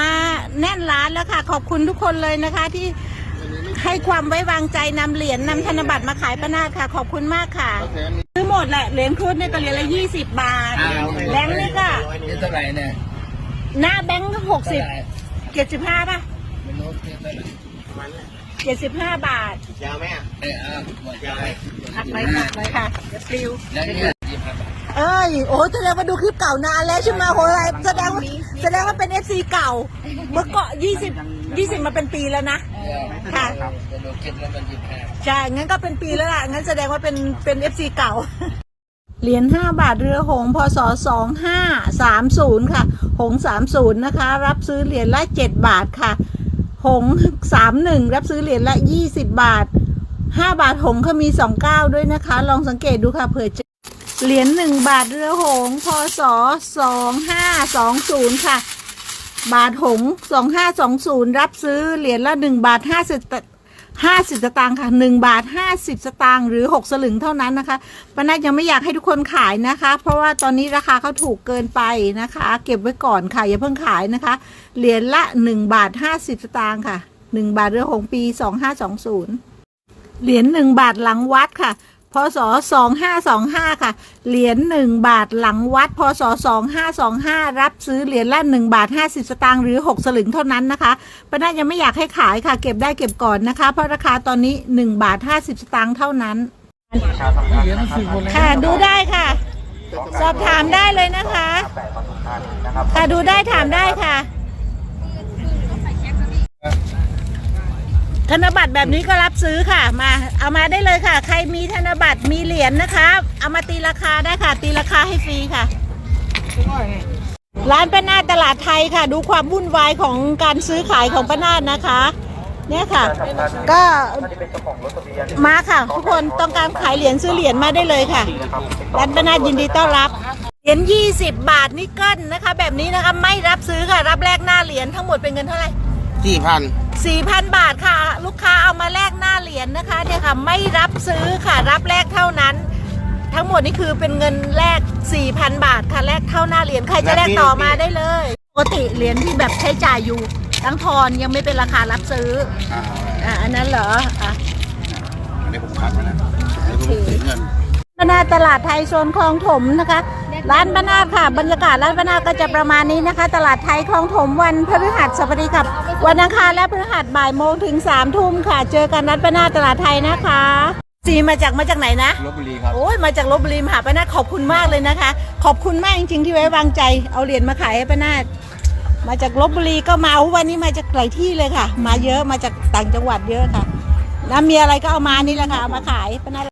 มาแน่นร้านแล้วค่ะ ขอบคุณทุกคนเลยนะคะ ที่ให้ความไว้วางใจนำเหรียญนำธนบัตรมาขายป้านาดค่ะ ขอบคุณมากค่ะซื้อหมดแหละเหรียญครุฑเนี่ยก็เหรียญละยี่สิบบาทแบงค์นี่ก็นี่เท่าไหร่เนี่ยหน้าแบงค์หกสิบเจ็ดสิบห้าป่ะไม่รู้นี่เท่าไหร่เจ็ดสิบห้าบาทเออเอาหมดยายหักไปหักไปค่ะเดี๋ยวปลิวแล้ว เนี่ยยี่สิบห้าบาทเอ้ยโอ้แสดงว่าดูคลิปเก่านานแล้วใช่ไหมโหอะไรแสดงว่าแสดงว่าเป็นเอฟซีเก่า เมื่อก่อนยี่สิบยี่สิบมาเป็นปีแล้วนะ ค่ะจะดูคิดแล้วมันยี่สิบห้าใช่ งั้นก็เป็นปีแล้วล่ะ งั้นแสดงว่าเป็นเป็นเอฟซีเก่า เหรียญห้าบาทเรือหงส์พศสองห้าสามศูนย์ค่ะ หงสามศูนย์นะคะ รับซื้อเหรียญละเจ็ดบาทค่ะ หงสามหนึ่งรับซื้อเหรียญละยี่สิบบาทห้าบาทหงเขามีสองเก้าด้วยนะคะ ลองสังเกตดูค่ะเผื่อจะ เหรียญหนึ่งบาทเรือหงส์พศสองห้าสองศูนย์ค่ะ บาทหงสองห้าสองศูนย์รับซื้อเหรียญละหนึ่งบาทห้าสิบห้าสิบสตางค์ค่ะหนึ่งบาทห้าสิบสตางค์หรือหกสลึงเท่านั้นนะคะป้านัทยังไม่อยากให้ทุกคนขายนะคะ เพราะว่าตอนนี้ราคาเขาถูกเกินไปนะคะ เก็บไว้ก่อนค่ะ อย่าเพิ่งขายนะคะ เหรียญละหนึ่งบาทห้าสิบสตางค์ค่ะหนึ่งบาทเรือหงปีสองห้าสองศูนย์เหรียญหนึ่งบาทหลังวัดค่ะ พศสองห้าสองห้าค่ะ เหรียญหนึ่งบาทหลังวัด พศสองห้าสองห้ารับซื้อเหรียญละหนึ่งบาทห้าสิบสตางค์หรือหกสลึงเท่านั้นนะคะป้านายังไม่อยากให้ขายค่ะ เก็บได้เก็บก่อนนะคะ เพราะราคาตอนนี้หนึ่งบาทห้าสิบสตางค์เท่านั้น ค่ะ ดูได้ค่ะ สอบถามได้เลยนะคะ ค่ะ ดูได้ถามได้ค่ะ ธนบัตรแบบนี้ก็รับซื้อค่ะ มาเอามาได้เลยค่ะ ใครมีธนบัตรมีเหรียญนะคะ เอามาตีราคาได้ค่ะ ตีราคาให้ฟรีค่ะ ร้านป้านาดตลาดไทยค่ะ ดูความวุ่นวายของการซื้อขายของป้านาดนะคะ เนี่ยค่ะ ก็มาค่ะ ทุกคนต้องการขายเหรียญซื้อเหรียญมาได้เลยค่ะร้านป้านาดยินดีต้อนรับเหรียญ20 บาทนิกเกิลนะคะ แบบนี้นะคะไม่รับซื้อค่ะ รับแลกหน้าเหรียญทั้งหมดเป็นเงินเท่าไหร่ สี่พัน4,000 บาทค่ะ ลูกค้าเอามาแลกหน้าเหรียญนะคะเนี่ยค่ะไม่รับซื้อค่ะรับแลกเท่านั้น ทั้งหมดนี่คือเป็นเงินแลก4,000 บาทค่ะแลกเท่าหน้าเหรียญใครจะแลกต่อมาได้เลยปกติเหรียญที่แบบใช้จ่ายอยู่ตั้งทอนยังไม่เป็นราคารับซื้ออ่าอะอันนั้นเหรออะเดี๋ยวผมคัดมานะเดี๋ยวผมถือเงินบรรณาตลาดไทยโซนคลองถมนะคะ ร้านบรรณาค่ะ บรรยากาศร้านบรรณาก็จะประมาณนี้นะคะ ตลาดไทยคลองถมวันพฤหัสบดีครับ วันอังคารและพฤหัสบ่ายโมงถึงสามทุ่มค่ะ เจอกันร้านบรรณาตลาดไทยนะคะซีมาจากมาจากไหนนะลบบุรีครับโอ้ยมาจากลบบุรีมาหาป้านาฏขอบคุณมากเลยนะคะ ขอบคุณมากจริงๆที่ไว้วางใจเอาเหรียญมาขายให้ป้านาฏมาจากลบบุรีก็มาอู้วันนี้มาจากหลายที่เลยค่ะ มาเยอะมาจากต่างจังหวัดเยอะค่ะแล้วมีอะไรก็เอามานี่แหละค่ะเอามาขายป้านาฏ